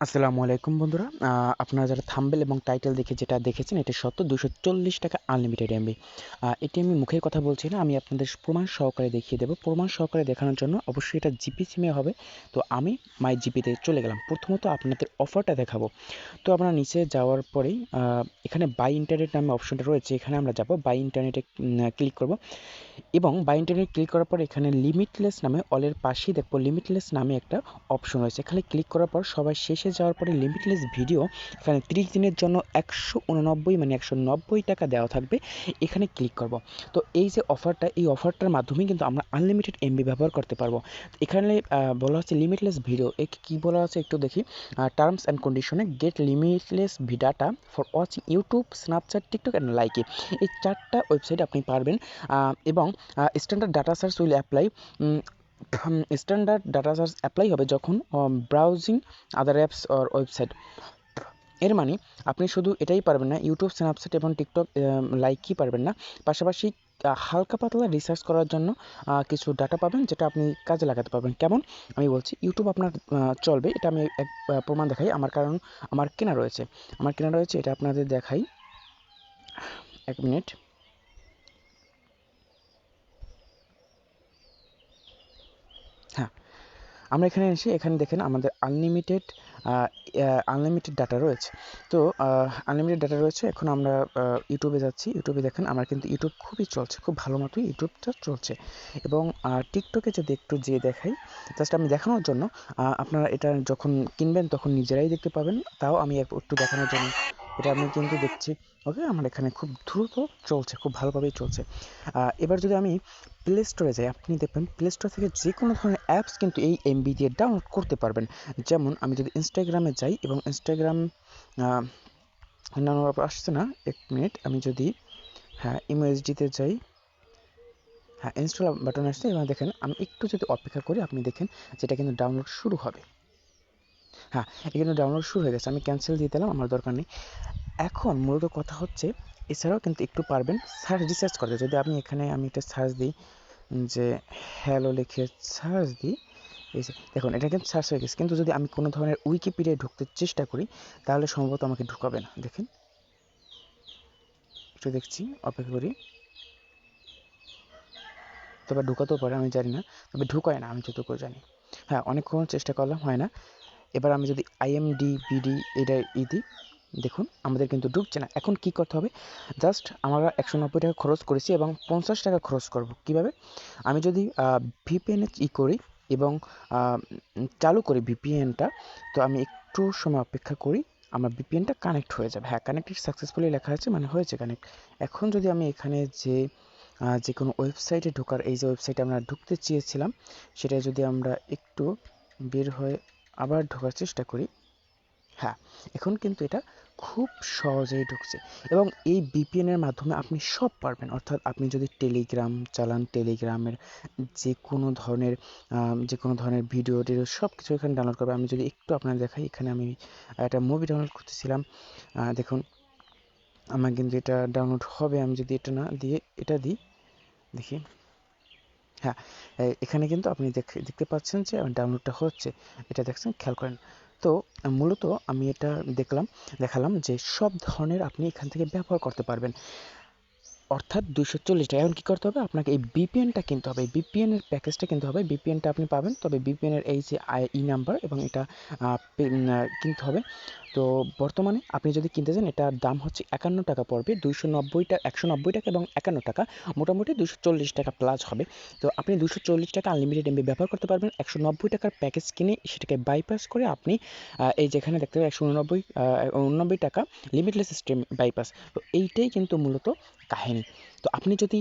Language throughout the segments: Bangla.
আসসালামু আলাইকুম বন্ধুরা। আপনারা যারা থাম্বেল এবং টাইটেল দেখে যেটা দেখেছেন, এটা সত্য, দুশো চল্লিশ টাকা আনলিমিটেড এমবি এটি আমি মুখের কথা বলছি না, আমি আপনাদের প্রমাণ সহকারে দেখিয়ে দেবো। প্রমাণ সহকারে দেখানোর জন্য অবশ্যই এটা জিপি সিমে হবে। তো আমি মাই জিপিতে চলে গেলাম। প্রথমত আপনাদের অফারটা দেখাবো। তো আপনারা নিচে যাওয়ার পরেই এখানে বাই ইন্টারনেট নামে অপশনটা রয়েছে। এখানে আমরা যাব বাই ইন্টারনেটে ক্লিক করব। এবং বাই ইন্টারনেট ক্লিক করার পর এখানে লিমিটলেস নামে অলের পাশেই দেখব লিমিটলেস নামে একটা অপশন রয়েছে। এখানে ক্লিক করার পর সবাই শেষে যাওয়ার পরে লিমিটলেস ভিডিও এখানে তিরিশ দিনের জন্য একশো উননব্বই মানে একশো নব্বই টাকা দেওয়া থাকবে। এখানে ক্লিক করব। তো এই যে অফারটা এই অফারটার মাধ্যমে কিন্তু আমরা আনলিমিটেড এমবি ব্যবহার করতে পারব। এখানে বলা হচ্ছে লিমিটলেস ভিডিও এ কী বলা আছে একটু দেখি। টার্মস অ্যান্ড কন্ডিশনে get limitless data for watching YouTube Snapchat TikTok and like এই চারটা ওয়েবসাইট আপনি পারবেন। এবং standard data search will apply standard data search apply হবে যখন browsing other apps or website এর মানে আপনি শুধু এটাই পারবেন না ইউটিউব স্ন্যাপচ্যাট এবং টিকটক লাইকই পারবেন না। পাশাপাশি হালকা পাতলা রিসার্চ করার জন্য কিছু ডাটা পাবেন যেটা আপনি কাজে লাগাতে পারবেন। কেমন? আমি বলছি ইউটিউব আপনার চলবে, এটা আমি এক প্রমাণ দেখাই। আমার কারণ, আমার কেনা রয়েছে। আমার কেনা রয়েছে, এটা আপনাদের দেখাই। এক মিনিট। আমরা এখানে এসে এখানে দেখেন আমাদের আনলিমিটেড আনলিমিটেড ডাটা রয়েছে। তো আনলিমিটেড ডাটা রয়েছে। এখন আমরা ইউটিউবে যাচ্ছি। ইউটিউবে দেখেন আমার কিন্তু ইউটিউব খুবই চলছে, খুব ভালো মতোই ইউটিউবটা চলছে। এবং টিকটকে যদি একটু যেয়ে দেখাই জাস্ট আমি দেখানোর জন্য আপনারা এটা যখন কিনবেন তখন নিজেরাই দেখতে পাবেন। তাও আমি একটু দেখানোর জন্য। এটা আমি কিন্তু দেখছি। ওকে আমার এখানে খুব দ্রুত চলছে, খুব ভালোভাবেই চলছে। এবার যদি আমি প্লে স্টোরে যাই, আপনি দেখবেন প্লে স্টোর থেকে যে কোনো ধরনের অ্যাপস কিন্তু এই এমবি দিয়ে ডাউনলোড করতে পারবেন। যেমন আমি যদি ইনস্টাগ্রামে যাই এবং ইনস্টাগ্রাম ডাউনলোড আসছে না, এক মিনিট আমি যদি হ্যাঁ ইমোএসডিতে যাই হ্যাঁ ইনস্টল বাটন আসছে এবং দেখেন, আমি একটু যদি অপেক্ষা করি, আপনি দেখেন, যেটা কিন্তু ডাউনলোড শুরু হবে। হ্যাঁ এখানে ডাউনলোড শুরু হয়ে গেছে, আমি ক্যান্সেল দিয়ে দিলাম, আমার দরকার নেই। এখন মূলত কথা হচ্ছে, এছাড়াও কিন্তু একটু পারবেন সার্চ রিসার্চ করতে। যদি আপনি এখানে আমি একটা সার্চ দিই, যে হ্যালো লিখে সার্চ দিই, এই দেখুন, এটা কিন্তু সার্চ হয়ে গেছে। কিন্তু যদি আমি কোনো ধরনের উইকিপিডিয়ায় ঢুকতে চেষ্টা করি, তাহলে সম্ভবত আমাকে ঢুকাবে না। দেখেন, একটু দেখছি, অপেক্ষা করি। তবে ঢুকাতেও পারে, আমি জানি না। তবে ঢুকায় না, আমি যতটুকু জানি। হ্যাঁ অনেকক্ষণ চেষ্টা করলাম, হয় না। এবার আমি যদি আইএমডি বিডি এটা ই দিই, দেখুন আমাদের কিন্তু ঢুকছে না। এখন কি করতে হবে? জাস্ট আমরা একশো নব্বই টাকা খরচ করেছি এবং পঞ্চাশ টাকা খরচ করব। কীভাবে? আমি যদি ভিপিএনে ই করি এবং চালু করি ভিপিএনটা তো আমি একটু সময় অপেক্ষা করি, আমার ভিপিএনটা কানেক্ট হয়ে যাবে। হ্যাঁ কানেক্টেড সাকসেসফুলি লেখা আছে মানে হয়েছে কানেক্ট এখন যদি আমি এখানে যে যে কোনো ওয়েবসাইটে ঢোকার, এই যে ওয়েবসাইটে আমরা ঢুকতে চেয়েছিলাম, সেটা যদি আমরা একটু বের হয়ে আবার ঢোকার চেষ্টা করি। হ্যাঁ এখন কিন্তু এটা খুব সহজেই ঢুকছে এবং এই এর মাধ্যমে আপনি সব পারবেন। অর্থাৎ আপনি যদি টেলিগ্রাম চালান টেলিগ্রামের যে কোনো ধরনের যে কোনো ধরনের ভিডিও টিডিও সব কিছু এখানে ডাউনলোড করবে। আমি যদি একটু আপনাদের দেখাই, এখানে আমি একটা মুভি ডাউনলোড করতেছিলাম। দেখুন, আমার কিন্তু এটা ডাউনলোড হবে। আমি যদি এটা না দিয়ে, এটা দিই, দেখি। হ্যাঁ এখানে কিন্তু আপনি দেখ- দেখতে পাচ্ছেন যে ডাউনলোডটা হচ্ছে, এটা দেখছেন, খেয়াল করেন। তো, মূলত আমি এটা দেখলাম, দেখালাম যে, সব ধরনের আপনি এখান থেকে ব্যবহার করতে পারবেন। অর্থাৎ দুশো চল্লিশ টাকা। এখন কী করতে হবে? আপনাকে এই বিপিএনটা কিনতে হবে। বিপিএন এর প্যাকেজটা কিনতে হবে। বিপিএনটা আপনি পাবেন। তবে বিপিএন এর এই যে, আই ই নাম্বার এবং এটা কিনতে হবে। তো বর্তমানে আপনি যদি কিনতে চান, এটার দাম হচ্ছে একান্ন টাকা পড়বে, দুইশো নব্বইটা একশো নব্বই টাকা এবং একান্ন টাকা। মোটামুটি দুশো চল্লিশ টাকা প্লাস হবে। তো আপনি দুশো চল্লিশ টাকা আনলিমিটেড এমবি ব্যবহার করতে পারবেন। একশো নব্বই টাকার প্যাকেজ কিনে সেটাকে বাইপাস করে আপনি এই যেখানে দেখতে পাবেন একশো উননব্বই উননব্বই টাকা লিমিটলেস স্ট্রিম বাইপাস তো এইটাই কিন্তু মূলত কাহিনী। তো আপনি যদি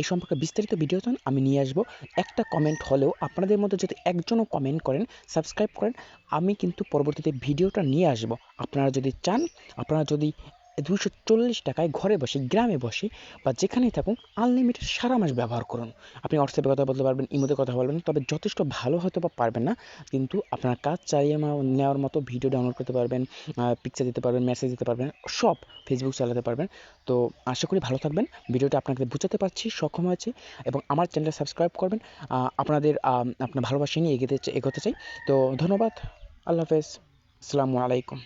এই সম্পর্কে বিস্তারিত ভিডিও চান, আমি নিয়ে আসব। একটা কমেন্ট হলেও আপনাদের মধ্যে যদি একজনও কমেন্ট করেন সাবস্ক্রাইব করেন, আমি কিন্তু পরবর্তীতে ভিডিওটা নিয়ে আসব। আপনারা যদি চান, আপনারা যদি দুশো চল্লিশ টাকায় ঘরে বসে, গ্রামে বসে বা যেখানেই থাকুন আনলিমিটেড সারা মাস ব্যবহার করুন। আপনি হোয়াটসঅ্যাপে কথা বলতে পারবেন ইমোতে কথা বলবেন, তবে যথেষ্ট ভালো হয়তো বা পারবেন না, কিন্তু আপনার কাজ চালিয়ে নেওয়ার মতো ভিডিও ডাউনলোড করতে পারবেন পিকচার দিতে পারবেন মেসেজ দিতে পারবেন, সব ফেসবুক চালাতে পারবেন। তো আশা করি ভালো থাকবেন, ভিডিওটা আপনাকে বুঝাতে পারছি, সক্ষম হয়েছি এবং আমার চ্যানেলটা সাবস্ক্রাইব করবেন। আপনাদের আপনার ভালোবাসা নিয়ে এগোতে এগোতে চাই। তো ধন্যবাদ, আল্লাহ হাফেজ, আসসালামু আলাইকুম।